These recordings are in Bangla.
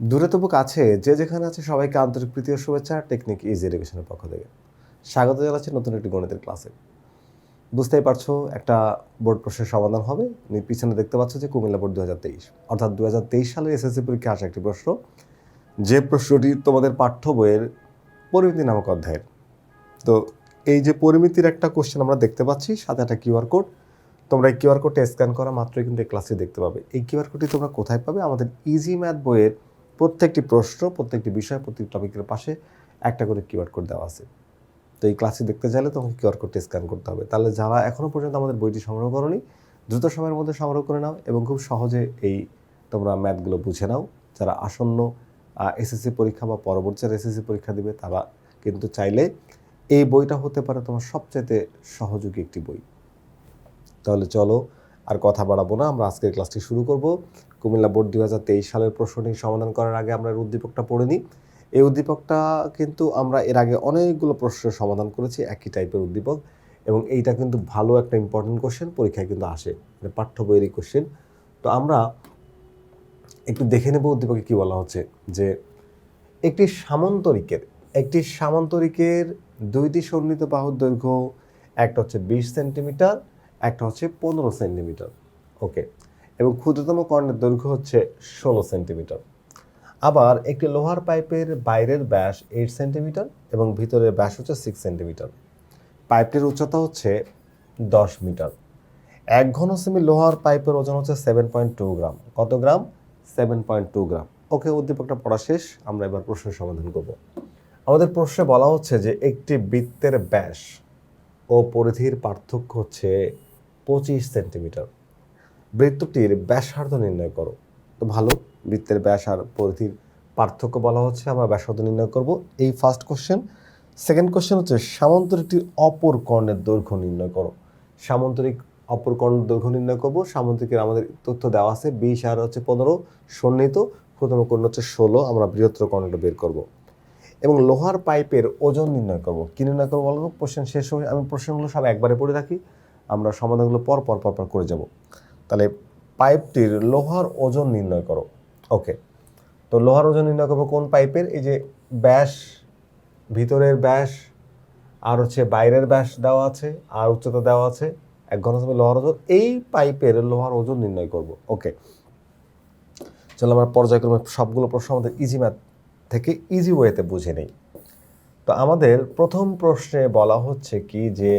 দূরে তবু কাছে যে যেখানে আছে সবাইকে আন্তরিক প্রীতি শুভেচ্ছা, টেকনিক ইজি এডুকেশনের পক্ষ থেকে। স্বাগত জানাচ্ছি নতুন একটি গণিতের ক্লাসে। বুঝতেই পারছ, একটা বোর্ড প্রশ্নের সমাধান হবে। পিছনে দেখতে পাচ্ছ যে কুমিল্লা বোর্ড দু হাজার তেইশ। অর্থাৎ দু হাজার তেইশ সালের এসএসসি পরীক্ষা আসা একটি প্রশ্ন। যে প্রশ্নটি তোমাদের পাঠ্য বইয়ের পরিমিতি নামক অধ্যায়ের। তো এই যে পরিমিতির একটা কোশ্চেন আমরা দেখতে পাচ্ছি, সাথে একটা কিউআর কোড। তোমরা এই কিউআর কোডটা স্ক্যান করা মাত্রই কিন্তু এই ক্লাসে দেখতে পাবে। এই কিউআর কোডটি তোমরা কোথায় পাবে? আমাদের ইজি ম্যাথ বইয়ের প্রত্যেকটি প্রশ্ন, প্রত্যেকটি বিষয়, প্রত্যেকটি টপিকের পাশে একটা করে কিউআর কোড দেওয়া আছে। তো এই ক্লাসে দেখতে চাইলে তোমাকে কিউআর কোডটি স্ক্যান করতে হবে। তাহলে যারা এখনও পর্যন্ত আমাদের বইটি সংগ্রহ করনি, দ্রুত সময়ের মধ্যে সংগ্রহ করে নাও এবং খুব সহজে এই তোমরা ম্যাথগুলো বুঝে নাও। যারা আসন্ন এসএসসি পরীক্ষা বা পরবর্তী এসএসসি পরীক্ষা দিবে, তারা কিন্তু চাইলে এই বইটা হতে পারে তোমার সবচাইতে সহযোগী একটি বই। তাহলে চলো আর কথা বাড়াবো না, আমরা আজকের ক্লাসটি শুরু করব। কুমিল্লা বোর্ড দু হাজার তেইশ সালের প্রশ্নটি সমাধান করার আগে আমরা উদ্দীপকটা পড়ে নিই। এই উদ্দীপকটা কিন্তু আমরা এর আগে অনেকগুলো প্রশ্নের সমাধান করেছি, একই টাইপের উদ্দীপক, এবং এইটা কিন্তু ভালো একটা ইম্পর্টেন্ট কোশ্চেন পরীক্ষায় কিন্তু আসে মানে পাঠ্য বইয়েরই কোশ্চেন তো আমরা একটু দেখে নেব উদ্দীপকে কী বলা হচ্ছে, যে একটি সামন্তরিকের একটি সামন্তরিকের দুইটি সন্নিহিত বাহুর দৈর্ঘ্য একটা হচ্ছে বিশ সেন্টিমিটার একটা হচ্ছে পনেরো সেন্টিমিটার, ওকে? এবং ক্ষুদ্রতম কর্ণের দৈর্ঘ্য হচ্ছে ষোলো সেন্টিমিটার। আবার একটি লোহার পাইপের বাইরের ব্যাস এইট সেন্টিমিটার এবং ভিতরের ব্যাস হচ্ছে সিক্স সেন্টিমিটার। পাইপটির উচ্চতা হচ্ছে দশ মিটার। এক ঘন সেমি লোহার পাইপের ওজন হচ্ছে সেভেন পয়েন্ট টু গ্রাম। কত gram? Seven point two gram. Okay, উদ্দীপকটা পড়া শেষ। আমরা এবার প্রশ্নের সমাধান করব। আমাদের প্রশ্নে বলা হচ্ছে যে একটি বৃত্তের ব্যাস ও পরিধির পার্থক্য হচ্ছে পঁচিশ সেন্টিমিটার। বৃত্তটির ব্যাসার্ধ নির্ণয় করো। তো ভালো, বৃত্তের ব্যাস আর পরিধির পার্থক্য বলা হচ্ছে, আমরা ব্যাসার্ধ নির্ণয় করব। এই ফার্স্ট কোশ্চেন সেকেন্ড কোশ্চেন হচ্ছে সামান্তরিকটির অপর কর্ণের দৈর্ঘ্য নির্ণয় করো। সামান্তরিক অপর কর্ণের দৈর্ঘ্য নির্ণয় করব। সামান্তরিকের আমাদের তথ্য দেওয়া আছে, বিশ আর হচ্ছে পনেরো, সন্নিহিত। ক্ষুদ্রতম কর্ণ হচ্ছে ষোলো, আমরা বৃহত্তর কর্ণটা বের করব। এবং লোহার পাইপের ওজন নির্ণয় করব। কী নির্ণয় করব বলো? কোশ্চেন শেষ হয়ে আমি প্রশ্নগুলো সব একবারে পড়ে রাখি। আমরা সমাধানগুলো পর পর পর করে যাব। তাহলে পাইপটির লোহার ওজন নির্ণয় করো। ওকে, তো লোহার ওজন নির্ণয় করব কোন পাইপের? এই যে ব্যাস, ভিতরের ব্যাস, আর হচ্ছে বাইরের ব্যাস দেওয়া আছে, আর উচ্চতা দেওয়া আছে, এক ঘনসেমি লোহার ওজন, এই পাইপের লোহার ওজন নির্ণয় করব। ওকে, চলো আমরা পর্যায়ক্রমে সবগুলো প্রশ্ন আমাদের ইজি ম্যাথ থেকে ইজি ওয়েতে বুঝে নেই। তো আমাদের প্রথম প্রশ্নে বলা হচ্ছে কি যে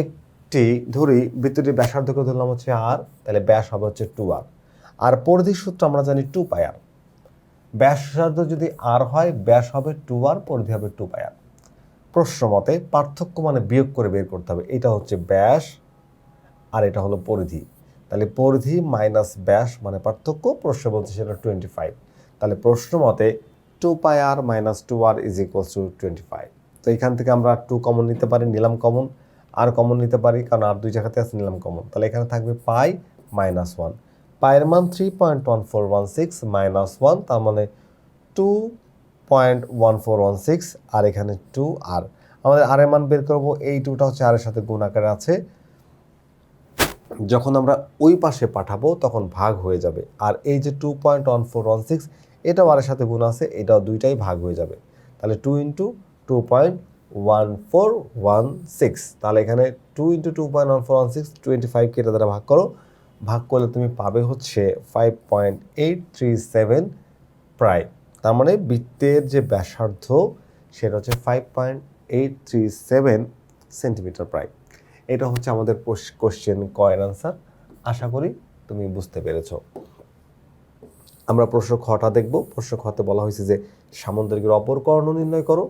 একটি, ধরি বৃত্তটির ব্যাসার্ধকে ধরলাম হচ্ছে আর তাহলে ব্যাস হবে হচ্ছে টু আর আর পরিধির সূত্র আমরা জানি টু পাই আর ব্যাসার্ধ যদি আর হয়, ব্যাস হবে টু আর পরিধি হবে টু পাই আর প্রশ্ন মতে পার্থক্য মানে বিয়োগ করে বের করতে হবে। এটা হচ্ছে ব্যাস, আর এটা হলো পরিধি। তাহলে পরিধি মাইনাস ব্যাস মানে পার্থক্য, প্রশ্ন বলছে সেটা টোয়েন্টি ফাইভ তাহলে প্রশ্ন মতে two pi r minus two r is equals to twenty five তো এখান থেকে আমরা টু কমন নিতে পারি, নিলাম কমন আর কমন নিতে পারি, কারণ আর দুই জায়গাতে আছে, নিলাম কমন তাহলে এখানে থাকবে পাই মাইনাস ওয়ান পায়ের মান three point one four one six minus one তার মানে two point one four one six আর এখানে টু আর আমাদের আর এর মান বের করব, এই টুটা হচ্ছে আরের সাথে গুণ আকারে আছে। যখন আমরা ওই পাশে পাঠাবো, তখন ভাগ হয়ে যাবে। আর এই যে two point one four one six এটাও আরের সাথে গুণ আছে, এটাও দুইটাই ভাগ হয়ে যাবে। তাহলে two into two point one four one six তাহলে এখানে two into two point one four one six twenty ফাইভকে এটা দ্বারা ভাগ করো। ভাগ করলে তুমি পাবে হচ্ছে five point eight three seven প্রায় তার মানে বৃত্তের যে ব্যাসার্ধ, সেটা হচ্ছে five point eight three seven centimetre প্রায় এটা হচ্ছে আমাদের কোশ্চেন কয়ের আনসার আশা করি তুমি বুঝতে পেরেছ। আমরা প্রশ্ন খটা দেখব। প্রশ্ন খতে বলা হয়েছে যে সামন্তরিকের অপর কর্ণ নির্ণয় করো।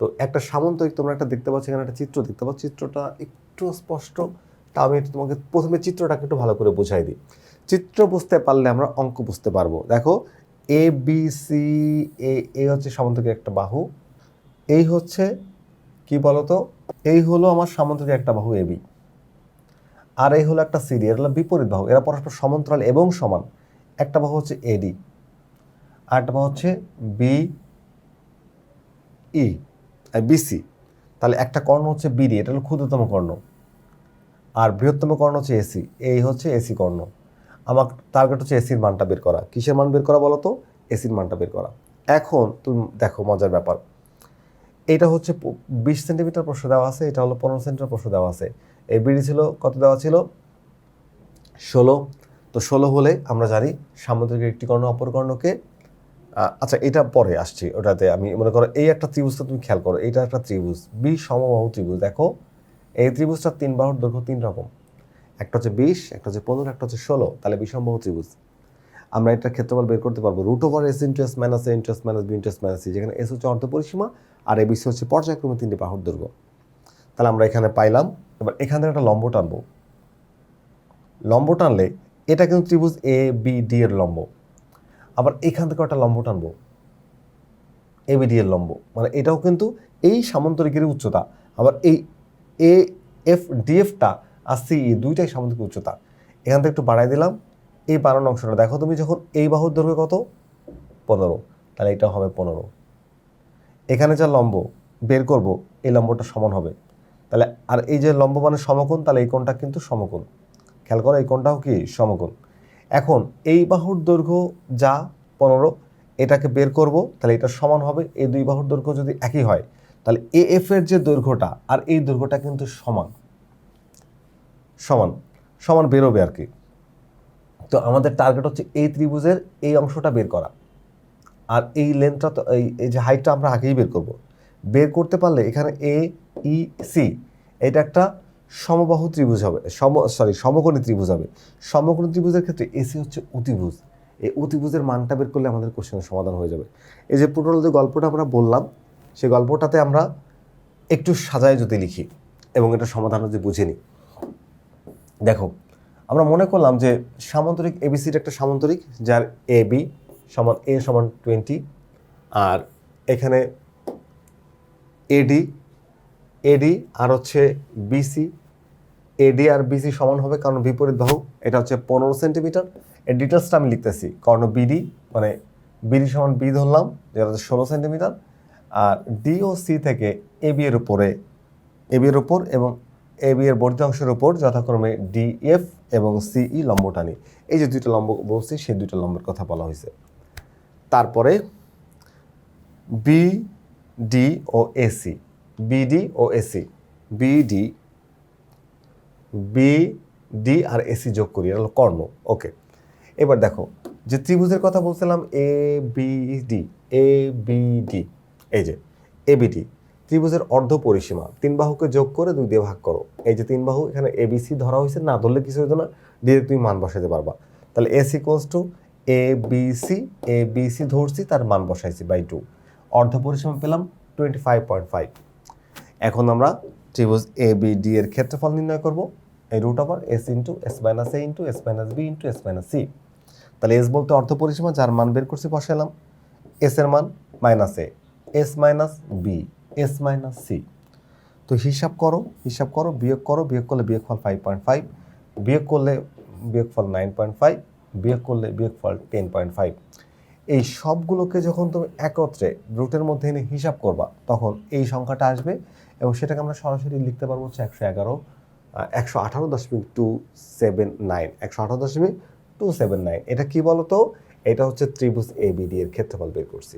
তো একটা সামন্তরিক তোমরা একটা দেখতে পাচ্ছ, এখানে একটা চিত্র দেখতে পাচ্ছ। চিত্রটা একটু স্পষ্ট তা আমি তোমাকে প্রথমে চিত্রটাকে একটু ভালো করে বুঝাই দিই। চিত্র বুঝতে পারলে আমরা অঙ্ক বুঝতে পারব। দেখো এ বি সি এ এ হচ্ছে সামন্তরিকের একটা বাহু। এই হচ্ছে কি বলতো? এই হলো আমার সামন্তরিক একটা বাহু এবি আর এই হলো একটা সিডি এর হলো বিপরীত বাহু। এরা পরস্পর সমান্তরাল এবং সমান। একটা বাহু হচ্ছে এডি আর একটা বাহু হচ্ছে বি ই বিসি তাহলে একটা কর্ণ হচ্ছে বিডি এটা হলো ক্ষুদ্রতম কর্ণ। আর বৃহত্তম কর্ণ হচ্ছে এসি এই হচ্ছে এসি কর্ণ। আমার টার্গেট হচ্ছে এসির মানটা বের করা। কিসের মান বের করা বলো তো এসির মানটা বের করা। এখন তুমি দেখো, মজার ব্যাপার। এটা হচ্ছে বিশ সেন্টিমিটার প্রশ্ন দেওয়া আছে, এটা হলো পনেরো সেন্টিমিটার প্রশ্ন দেওয়া আছে। এই বিডি ছিল, কত দেওয়া ছিল? ষোলো। তো ষোলো হলে আমরা জানি সামুদ্রিক একটি কর্ণ, অপর কর্ণকে আচ্ছা এটা পরে আসছি ওটাতে। আমি মনে করো এই একটা ত্রিভুজটা তুমি খেয়াল করো, এইটা একটা ত্রিভুজ। বি সমবাহু ত্রিভুজ, দেখো। এই ত্রিভুজটা তিন বাহুর দৈর্ঘ্য তিন রকম। একটা হচ্ছে বিশ, একটা হচ্ছে পনেরো, একটা হচ্ছে ষোলো। তাহলে বিষমবাহু ত্রিভুজ। আমরা এটা ক্ষেত্রফল বের করতে পারব root over S into S minus A into S minus B into S minus C যেখানে এস হচ্ছে অর্ধ পরিসীমা আর এ বিসি হচ্ছে পর্যায়ক্রমে তিনটি বাহুর দৈর্ঘ্য। তাহলে আমরা এখানে পাইলাম। এবার এখান থেকে একটা লম্ব টানবো। লম্ব টানলে এটা কিন্তু ত্রিভুজ এ বি ডি এর লম্ব। আবার এখান থেকে একটা লম্ব টানবো। এ বি ডি এর লম্ব। মানে এটাও কিন্তু এই সামান্তরিকের উচ্চতা। আবার এই এ এফ ডিএফটা আর সিই দুইটাই সামান্তরিক উচ্চতা। এখান থেকে একটু বাড়াই দিলাম। এই বাড়ানো অংশটা, দেখো তুমি যখন এই বাহুর দৈর্ঘ্য কত? পনেরো। তাহলে এটা হবে পনেরো। এখানে যা লম্ব, বের করব, এই লম্বটা সমান হবে। তাহলে আর এই যে লম্ব মানে সমকোণ, তাহলে এই কোণটা কিন্তু সমকোণ। খেয়াল করো, এই কোণটাও কি? সমকোণ। এখন এই বাহুর দৈর্ঘ্য যা পনেরো, এটাকে বের করব, তাহলে এটা সমান হবে এই দুই বাহুর দৈর্ঘ্য যদি একই হয়, তাহলে এ এফ এর যে দৈর্ঘ্যটা, আর এই দৈর্ঘ্যটা কিন্তু সমান। সমান সমান বেরোবে আর কি। তো আমাদের টার্গেট হচ্ছে এই ত্রিভুজের এই অংশটা বের করা। আর এই লেন্থটা তো, এই যে হাইটটা আমরা আগেই বের করব। বের করতে পারলে এখানে এ ই সি এটা একটা সমবাহু ত্রিভুজ হবে, সম সরি সমকোণী ত্রিভুজ হবে। সমকোণী ত্রিভুজের ক্ষেত্রে এসি হচ্ছে অতিভুজ। এই অতিভুজের মানটা বের করলে আমাদের কোশ্চেনের সমাধান হয়ে যাবে। এই যে টোটাল যে গল্পটা আমরা বললাম সেই গল্পটাতে আমরা একটু সাজায় যদি লিখি এবং এটা সমাধান যদি বুঝে নিই। দেখো, আমরা মনে করলাম যে সামান্তরিক এবিসির একটা সামান্তরিক, যার এ বি সমান এ সমান টোয়েন্টি আর এখানে এডি এডি আর হচ্ছে বিসি এডি আর বিসি সমান হবে, কারণ বিপরীত বাহু, এটা হচ্ছে পনেরো সেন্টিমিটার। এর ডিটেলসটা আমি লিখতেছি, কর্ণ বিডি মানে বিডি সমান বি ধরলাম, যেটা হচ্ছে ষোলো সেন্টিমিটার। আর ডি ও সি থেকে এবি এর উপরে এবি এর উপর এবং এবি এর বর্ধিত অংশের উপর যথাক্রমে ডিএফ এবং সিই লম্ব টানি। এই যে দুইটা লম্ব বলছি, সেই দুইটা লম্বের কথা বলা হয়েছে। তারপরে বি ডি ও এসি বিডি ও এসি বিডি বি ডি আর এসি যোগ করি, এটা হলো কর্ণ ওকে এবার দেখো, যে ত্রিভুজের কথা বলছিলাম A B D A B D এই যে এ বি ডি ত্রিভুজের অর্ধ পরিসীমা, তিন বাহুকে যোগ করে দুই দিয়ে ভাগ করো, এই যে তিন বাহু, এখানে এ বি সি ধরা হয়েছে, না ধরলে কিছু হতো না ডিরেক্ট তুমি মান বসাতে পারবা। তাহলে S equals to A B C A B C ধরছি, তার মান বসাইছি বাই টু অর্ধ পরিসীমা পেলাম টোয়েন্টি ফাইভ পয়েন্ট ফাইভ এখন আমরা ত্রিভুজ এ বি ডি এর ক্ষেত্রফল নির্ণয় করব। এই root over S into S minus A into S minus B into S minus C তাহলে এস বলতে অর্ধ পরিসীমা, যার মান বের করছি বসালাম এস এর মান minus A S minus B S minus C তো হিসাব করো হিসাব করো, বিয়োগ করো, বিয়োগ করলে বিয়োগফল ফাইভ পয়েন্ট ফাইভ বিয়োগ করলে বিয়োগফল নাইন পয়েন্ট ফাইভ বিয়োগ করলে বিয়োগফল টেন পয়েন্ট ফাইভ এই সবগুলোকে যখন তুমি একত্রে রুটের মধ্যে এনে হিসাব করবা, তখন এই সংখ্যাটা আসবে এবং সেটাকে আমরা সরাসরি লিখতে পারব হচ্ছে একশো এগারো একশো আঠারো দশমিক টু সেভেন নাইন একশো আঠারো দশমিক টু সেভেন নাইন এটা কি বলতো? এটা হচ্ছে ত্রিভুজ এ বিডি এর ক্ষেত্রফল বের করছি।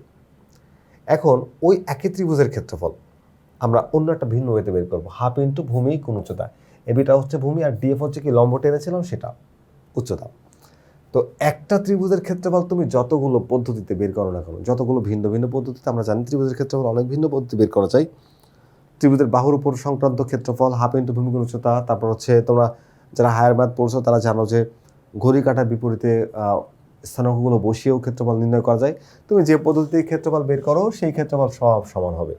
এখন ওই একই ত্রিভুজের ক্ষেত্রফল আমরা অন্য একটা ভিন্ন ওয়েতে বের করব। হাফ ইন্টু ভূমি কোন উচ্চতা? এবিটা হচ্ছে ভূমি আর ডিএফ হচ্ছে কি লম্ব টেনেছিলাম সেটা, উচ্চতা। তো একটা ত্রিভুজের ক্ষেত্রফল তুমি যতগুলো পদ্ধতিতে বের করো না কেন, যতগুলো ভিন্ন ভিন্ন পদ্ধতিতে, আমরা জানি ত্রিভুজের ক্ষেত্রফল অনেক ভিন্ন পদ্ধতি বের করা যায় ত্রিভুজের বাহুর উপর সংক্রান্ত ক্ষেত্রফল হাফ ইন্টু ভূমি উচ্চতা, তারপর হচ্ছে তোমরা যারা হায়ার ম্যাথ পড়ছো, তারা জানো যে ঘড়ি কাটার বিপরীতে স্থানাঙ্কগুলো বসিয়েও ক্ষেত্রফল নির্ণয় করা যায়। তুমি যে পদ্ধতিতে ক্ষেত্রফল বের করো, সেই ক্ষেত্রফল সব সমান হবে।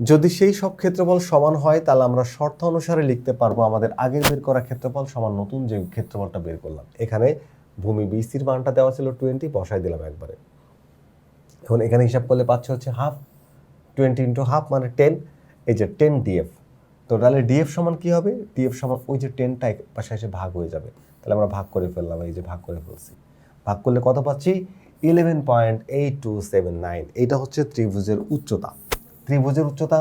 যদি সেই সব ক্ষেত্রফল সমান হয়, তাহলে আমরা শর্ত অনুসারে লিখতে পারব আমাদের আগের বের করা ক্ষেত্রফল সমান নতুন যে ক্ষেত্রফলটা বের করলাম। এখানে ভূমি বিসির মানটা দেওয়া ছিল টোয়েন্টি বসাই দিলাম একবারে। এখন এখানে হিসাব করলে পাচ্ছে হচ্ছে হাফ টোয়েন্টি ইন্টু হাফ মানে টেন এই যে টেন ডিএফ তো তাহলে ডিএফ সমান কী হবে? ডিএফ সমান ওই যে টেনটা এক পাশে এসে ভাগ হয়ে যাবে। তাহলে আমরা ভাগ করে ফেললাম, এই যে ভাগ করে ফেলছি। ভাগ করলে কত পাচ্ছি? Eleven point eight two seven nine এইটা হচ্ছে ত্রিভুজের উচ্চতা। ত্রিভুজের উচ্চতা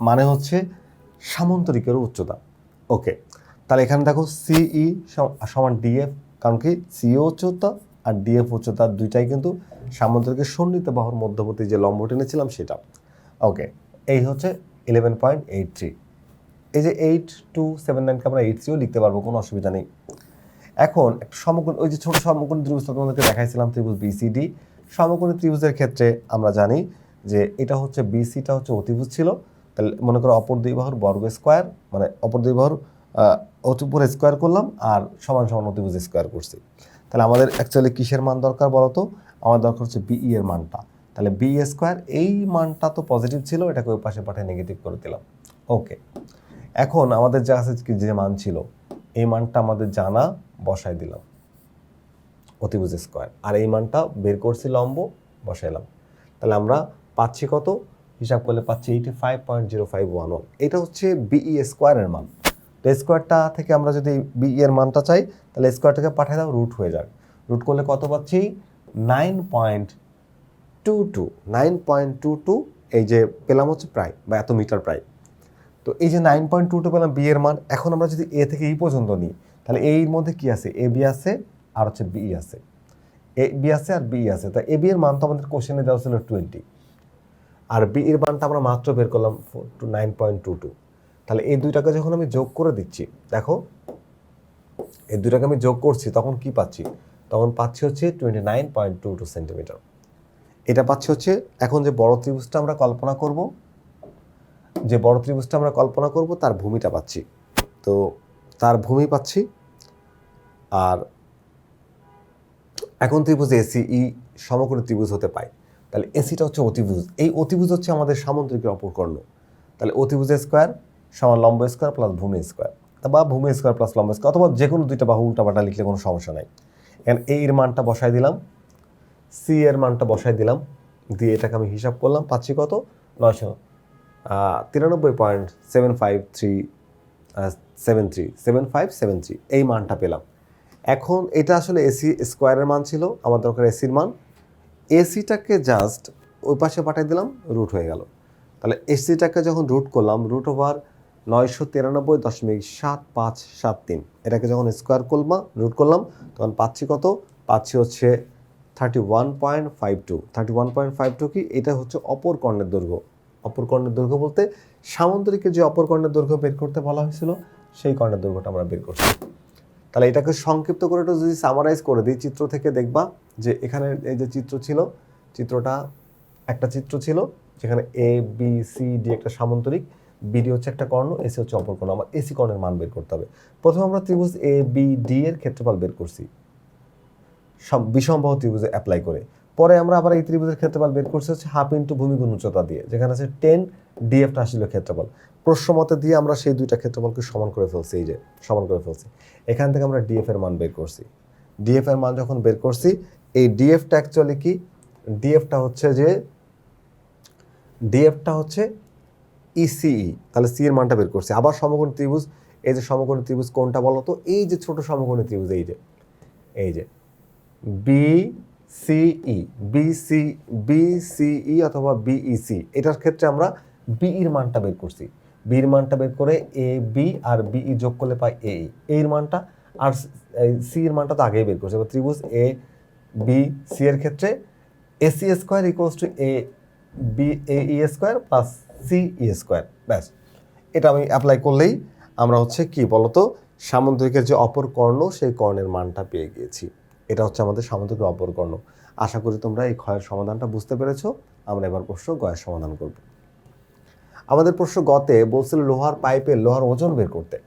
মানে হচ্ছে সামন্তরিকের উচ্চতা। ওকে তাহলে এখানে দেখো সিই সমান ডিএফ কারণ কি সিও উচ্চতা আর ডিএফ উচ্চতা দুইটাই কিন্তু সামন্তরিকের সন্নিহিত বাহুর মধ্যবর্তী যে লম্ব টেনেছিলাম সেটা। ওকে এই হচ্ছে ইলেভেন পয়েন্ট এইট থ্রি এই যে এইট টু সেভেন নাইনকে আমরা এইট থ্রিও লিখতে পারব, কোনো অসুবিধা নেই। এখন একটা সমকোণ, ওই যে ছোটো সমকোণ ত্রিভুজটা তোমাদেরকে দেখাইছিলাম, ত্রিভুজ বিসিডি সমকোণী ত্রিভুজের ক্ষেত্রে আমরা জানি যে এটা হচ্ছে বিসিটা হচ্ছে অতিভুজ ছিল। তাহলে মনে করো অপর দুই বাহুর বর্গ স্কোয়ার মানে অপর দুই বাহুর উপরে স্কোয়ার করলাম আর সমান সমান অতিভুজ স্কোয়ার করছি। তাহলে আমাদের অ্যাকচুয়ালি কিসের মান দরকার বলো তো? আমার দরকার হচ্ছে বিই এর মানটা। তাহলে বি স্কোয়ার এই মানটা তো পজিটিভ ছিল, এটাকে ওই পাশে পাঠিয়ে নেগেটিভ করে দিলাম। ওকে এখন আমাদের যা আছে যে মান ছিল, এই মানটা আমাদের জানা বসাই দিলাম। অতিভুজ স্কোয়ার আর এই মানটা বের করছি লম্ব, বসাইলাম। তাহলে আমরা পাচ্ছি কত? হিসাব করলে পাচ্ছি eighty five point zero five one one এটা হচ্ছে বিই স্কোয়ারের মান। তো স্কোয়ারটা থেকে আমরা যদি বিই এর মানটা চাই, তাহলে স্কোয়ারটাকে পাঠিয়ে দাও, রুট হয়ে যাক। রুট করলে কত পাচ্ছি? Nine point two two. Nine point two two, এই যে পেলাম হচ্ছে প্রায়, বা এত মিটার প্রায়। তো এই যে নাইন পয়েন্ট টু টু পেলাম বি এর মান, এখন আমরা যদি এ থেকে এই পর্যন্ত নিই, তাহলে এর মধ্যে কি আছে? এ, বি আছে, আর হচ্ছে বি আছে। এ, বি আছে, আর বি আছে। তা এ, বি এর মান তো আমাদের কোশ্চেনে দেওয়া ছিল টোয়েন্টি আর বি এর মানটা আমরা মাত্র বের করলাম two, nine point two two. তাহলে এই দুইটাকে যখন আমি যোগ করে দিচ্ছি, দেখো, এই দুইটাকে আমি যোগ করছি, তখন কি পাচ্ছি? তখন পাচ্ছি হচ্ছে twenty nine point two two centimetre এটা পাচ্ছি হচ্ছে এখন যে বড় ত্রিভুজটা আমরা কল্পনা করব, যে বড় ত্রিভুজটা আমরা কল্পনা করব, তার ভূমিটা পাচ্ছি। তো তার ভূমি পাচ্ছি, আর এখন ত্রিভুজ এসি ই সমকোণী ত্রিভুজ হতে পায়। তাহলে এসিটা হচ্ছে অতিভুজ। এই অতিভুজ হচ্ছে আমাদের সামুদ্রিকের অপকর্ণ তাহলে অতিভুজ স্কোয়ার সমান লম্ব স্কোয়ার প্লাস ভূমি স্কোয়ার। বা ভূমি স্কোয়ার প্লাস লম্ব স্কোয়ার অথবা যে কোনো দুইটা বাহু উল্টাপাল্টা লিখলে কোনো সমস্যা নাই। এখানে এই এর মানটা বসাই দিলাম সি এর মানটা বসাই দিলাম, দিয়ে এটাকে আমি হিসাব করলাম, পাচ্ছি কত? নয়শো তিরানব্বই point seven five three seven three, seven five, seven three, এই মানটা পেলাম। এখন এটা আসলে এসি স্কোয়ারের মান ছিল, আমার দরকার এসির মান। এসিটাকে জাস্ট ওই পাশে পাঠিয়ে দিলাম রুট হয়ে গেল। তাহলে এসিটাকে যখন রুট করলাম রুট ওভার নয়শো তিরানব্বই দশমিক সাত পাঁচ সাত তিন। এটাকে যখন স্কোয়ার করলাম রুট করলাম, তখন পাচ্ছি কত? পাচ্ছি হচ্ছে thirty one point five two thirty one point five two কি? এটা হচ্ছে অপর কর্ণের দৈর্ঘ্য। অপর কর্ণের দৈর্ঘ্য বলতে সামন্তরিকের যে অপর কর্ণের দৈর্ঘ্য বের করতে বলা হয়েছিল, সেই কর্ণের দৈর্ঘ্যটা আমরা বের করছি। তাহলে এটাকে সংক্ষিপ্ত করে একটু যদি সামারাইজ করে দিই, চিত্র থেকে দেখবা যে এখানে এই যে চিত্র ছিল, চিত্রটা একটা চিত্র ছিল, যেখানে এ বি সি ডি একটা সামন্তরিক। বিডি হচ্ছে একটা কর্ণ এসি হচ্ছে অপর কর্ণ। আমার এসি কর্ণের মান বের করতে হবে। প্রথমে আমরা ত্রিভুজ এ বি ডি এর ক্ষেত্রফল বের করছি। সব বিষমবাহু ত্রিভুজে অ্যাপ্লাই করে। পরে আমরা আবার এই ত্রিভুজের ক্ষেত্রফল বের করছি হচ্ছে হাফ ইন্টু ভূমিগুণ উচ্চতা দিয়ে, যেখানে আছে টেন ডিএফটা আসলে ক্ষেত্রফল। প্রশ্নমতে দিয়ে আমরা সেই দুইটা ক্ষেত্রফলকে সমান করে ফেলছি, এই যে, সমান করে ফেলছি। এখান থেকে আমরা ডিএফ এর মান বের করছি। ডিএফ এর মান যখন বের করছি, এই ডিএফটা অ্যাকচুয়ালি কি? ডিএফটা হচ্ছে যে ডিএফটা হচ্ছে ইসিই, তাহলে সি এর মানটা বের করছি। আবার সমকোণী ত্রিভুজ, এই যে সমকোণী ত্রিভুজ কোনটা বলো তো? এই যে ছোট সমকোণী ত্রিভুজ, এই যে এই যে বি সিই বিসি, বিসিই অথবা বিইসি, এটার ক্ষেত্রে আমরা বিইর মানটা বের করছি। বির মানটা বের করে এ, বি আর বিই যোগ করলে পাই এ এর মানটা, আর সি এর মানটা তো আগেই বের করছি। এবার ত্রিভুজ এ, বি, সি এর ক্ষেত্রে AC square equals to A, B, A square plus C E square ব্যাস। এটা আমি অ্যাপ্লাই করলেই আমরা হচ্ছে কি বলতো, সামুদ্রিকের যে অপর কর্ণ, সেই কর্ণের মানটা পেয়ে গিয়েছি। এটা হচ্ছে আমাদের সামুদ্রিক অপর কর্ণ। আশা করি তোমরা এই ক্ষয়ের সমাধানটা বুঝতে পেরেছ। আমরা এবার প্রশ্ন গয়ের সমাধান করব। আমাদের প্রশ্ন গতে বলছিল লোহার পাইপের লোহার ওজন বের করতে।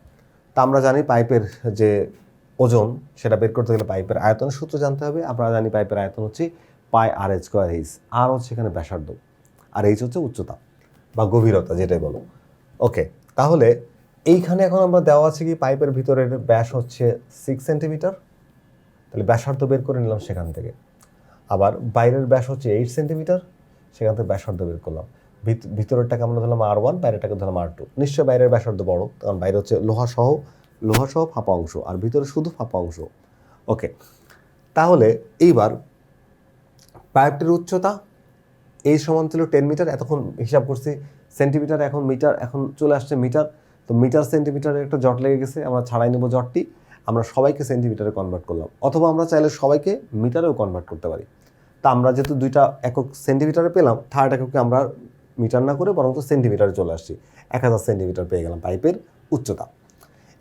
তা আমরা জানি পাইপের যে ওজন, সেটা বের করতে গেলে পাইপের আয়তনের সূত্র জানতে হবে। আমরা জানি পাইপের আয়তন হচ্ছে পাই আর স্কোয়ার এইচ। আর হচ্ছে এখানে ব্যাসার্ধ। আর এইচ হচ্ছে উচ্চতা। বা গভীরতা, যেটাই বলো। ওকে তাহলে এইখানে এখন আমরা দেওয়া আছে কি পাইপের ভিতরের ব্যাস হচ্ছে সিক্স সেন্টিমিটার তাহলে ব্যাসার্ধ বের করে নিলাম সেখান থেকে। আবার বাইরের ব্যাস হচ্ছে এইট সেন্টিমিটার সেখান থেকে ব্যাসার্ধ বের করলাম। ভিত- ভিতরেরটাকে আমরা ধরলাম আর ওয়ান বাইরেরটাকে ধরলাম আর টু নিশ্চয়ই বাইরের ব্যাসার্ধ বড়, কারণ বাইরে হচ্ছে লোহা সহ লোহা সহ ফাঁপা অংশ, আর ভিতরে শুধু ফাঁপা অংশ। ওকে তাহলে এইবার পাইপটির উচ্চতা এই সমান ছিল টেন মিটার এতক্ষণ হিসাব করছি সেন্টিমিটার এখন মিটার এখন চলে আসছে মিটার তো মিটার সেন্টিমিটারের একটা জট লেগে গেছে, আমরা ছাড়াই নেব জটটি, আমরা সবাইকে সেন্টিমিটারে কনভার্ট করলাম। অথবা আমরা চাইলে সবাইকে মিটারেও কনভার্ট করতে পারি। তা আমরা যেহেতু দুইটা একক সেন্টিমিটারে পেলাম থার্ড এককে আমরা মিটার না করে বরং তো সেন্টিমিটারে চলে আসছি। এক হাজার সেন্টিমিটার পেয়ে গেলাম পাইপের উচ্চতা।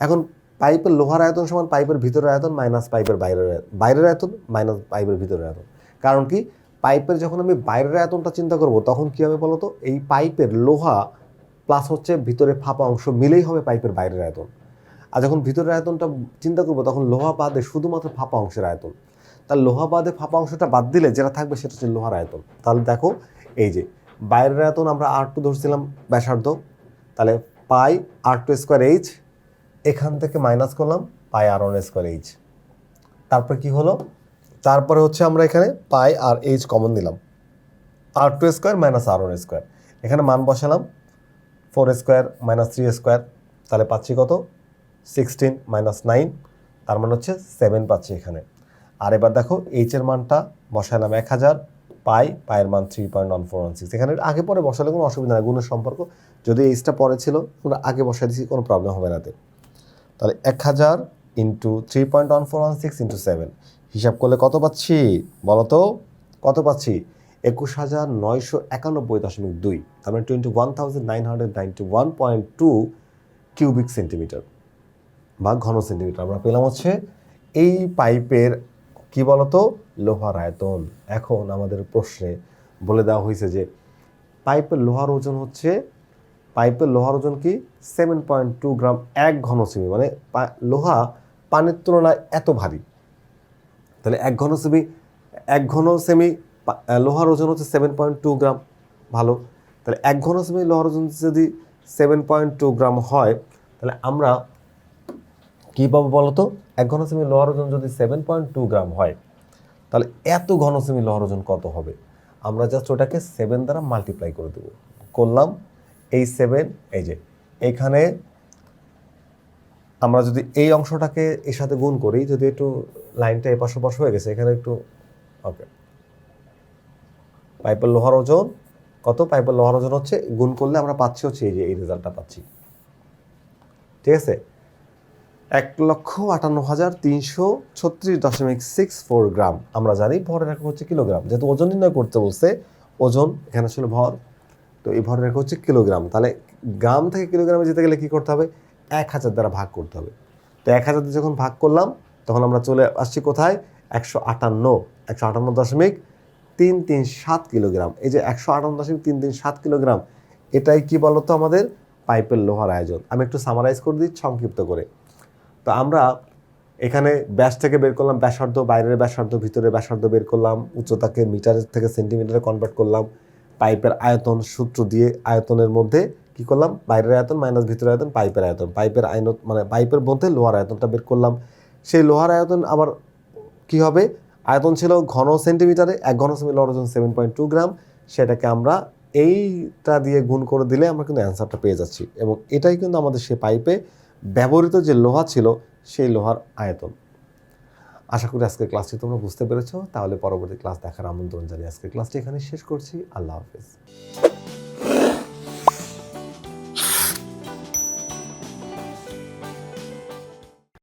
এখন পাইপের লোহার আয়তন সমান পাইপের ভিতরের আয়তন মাইনাস পাইপের বাইরের বাইরের আয়তন মাইনাস পাইপের ভিতরের আয়তন। কারণ কি? পাইপের যখন আমি বাইরের আয়তনটা চিন্তা করব, তখন কী হবে বলতো? এই পাইপের লোহা প্লাস হচ্ছে ভিতরে ফাঁপা অংশ মিলেই হবে পাইপের বাইরের আয়তন। আর যখন ভিতরের আয়তনটা চিন্তা করব, তখন লোহা বাদে শুধুমাত্র ফাঁপা অংশের আয়তন। তার লোহা বাদে ফাঁপা অংশটা বাদ দিলে যেটা থাকবে সেটা হচ্ছে লোহার আয়তন। তাহলে দেখো, এই যে বাইরের আয়তন আমরা আর টু ধরছিলাম, ব্যাসার্ধ। তাহলে pi r two square H এখান থেকে মাইনাস করলাম, pi r one square H তারপর কি হলো? তারপরে হচ্ছে আমরা এখানে পাই আর এইচ কমন দিলাম r two square minus r one square. এখানে মান বসালাম। Four square minus three square, তাহলে পাচ্ছি কত? সিক্সটিন মাইনাস নাইন, তার মানে হচ্ছে সেভেন পাচ্ছি এখানে। আর এবার দেখো এইচের মানটা বসালাম এক হাজার, পাই পায়ের মান three point one four one six এখানে আগে পরে বসালে কোনো অসুবিধা নেই, গুণের সম্পর্ক। যদি এইচটা পরে ছিল আমরা আগে বসাই দিচ্ছি কোনো প্রবলেম হবে না তাহলে এক হাজার into three point one four one six into seven হিসাব করলে কত পাচ্ছি? বলো তো কত পাচ্ছি? একুশ হাজার নয়শো একানব্বই দশমিক দুই, তার মানে twenty one thousand nine hundred ninety one point two cubic centimetre বা ঘন সেন্টিমিটার আমরা পেলাম হচ্ছে এই পাইপের কি বলতো? লোহার আয়তন। এখন আমাদের প্রশ্নে বলে দেওয়া হয়েছে যে পাইপের লোহার ওজন হচ্ছে, পাইপের লোহার ওজন কি? সেভেন পয়েন্ট টু গ্রাম এক ঘন সেমি মানে লোহা পানির তুলনায় এত ভারী। তাহলে এক ঘন সেমি এক ঘন সেমি লোহার ওজন হচ্ছে সেভেন পয়েন্ট টু গ্রাম, ভালো। তাহলে এক ঘন সেমি লোহার ওজন যদি সেভেন পয়েন্ট টু গ্রাম হয়, তাহলে আমরা কী পাবো বলো তো এক ঘন সেমি লোহার ওজন যদি সেভেন পয়েন্ট টু গ্রাম হয়, তাহলে এত ঘন সেমি লোহার ওজন কত হবে? আমরা জাস্ট ওটাকে সেভেন দ্বারা মাল্টিপ্লাই করে দেবো। করলাম, এই সেভেন এই যে এইখানে আমরা যদি এই অংশটাকে এর সাথে গুণ করি, যদি একটু লাইনটা এপাশ ওপাশ হয়ে গেছে, এখানে একটু, ওকে। পাইপের লোহার ওজন, কত? পাইপের লোহার ওজন হচ্ছে, গুণ করলে আমরা পাচ্ছি হচ্ছে এই যে, এই রেজাল্টটা পাচ্ছি। ঠিক আছে? এক লক্ষ আটান্ন হাজার তিনশো ছত্রিশ দশমিক সিক্স ফোর গ্রাম। আমরা জানি ভরের একক হচ্ছে কিলোগ্রাম। যেহেতু ওজন নির্ণয় করতে বলছে, ওজন এখানে ছিল ভর। তো এই ভরের একক হচ্ছে কিলোগ্রাম। তাহলে গ্রাম থেকে কিলোগ্রামে যেতে গেলে কী করতে হবে? এক হাজার দ্বারা ভাগ করতে হবে। তো এক হাজার যখন ভাগ করলাম, তখন আমরা চলে আসছি কোথায়? একশো আটান্ন একশো আটান্ন দশমিক তিন তিন সাত কিলোগ্রাম। এই যে একশো আটান্ন দশমিক তিন তিন সাত কিলোগ্রাম, এটাই কি বলতো আমাদের? পাইপের লোহার আয়োজন। আমি একটু সামারাইজ করে দিই সংক্ষিপ্ত করে। তো আমরা এখানে ব্যাস থেকে বের করলাম, ব্যাসার্ধ, বাইরের ব্যাসার্ধ ভিতরের ব্যাসার্ধ বের করলাম, উচ্চতাকে মিটারের থেকে সেন্টিমিটারে কনভার্ট করলাম। পাইপের আয়তন সূত্র দিয়ে আয়তনের মধ্যে কি করলাম? বাইরের আয়তন মাইনাস ভিতরের আয়তন, পাইপের আয়তন। পাইপের আয়ন মানে পাইপের মধ্যে লোহার আয়তনটা বের করলাম। সেই লোহার আয়তন আবার কি হবে? আয়তন ছিল ঘন সেন্টিমিটারে, এক ঘন লোহার ওজন সেভেন পয়েন্ট টু গ্রাম। সেটাকে আমরা এইটা দিয়ে গুণ করে দিলে আমরা কিন্তু অ্যান্সারটা পেয়ে যাচ্ছি। এবং এটাই কিন্তু আমাদের সে পাইপে ব্যবহৃত যে লোহা ছিল, সেই লোহার আয়তন। আশা করি আজকের ক্লাসটি তোমরা বুঝতে পেরেছ। তাহলে পরবর্তী ক্লাস দেখার আমন্ত্রণ জানিয়ে আজকের ক্লাসটি এখানে শেষ করছি। আল্লাহ হাফেজ।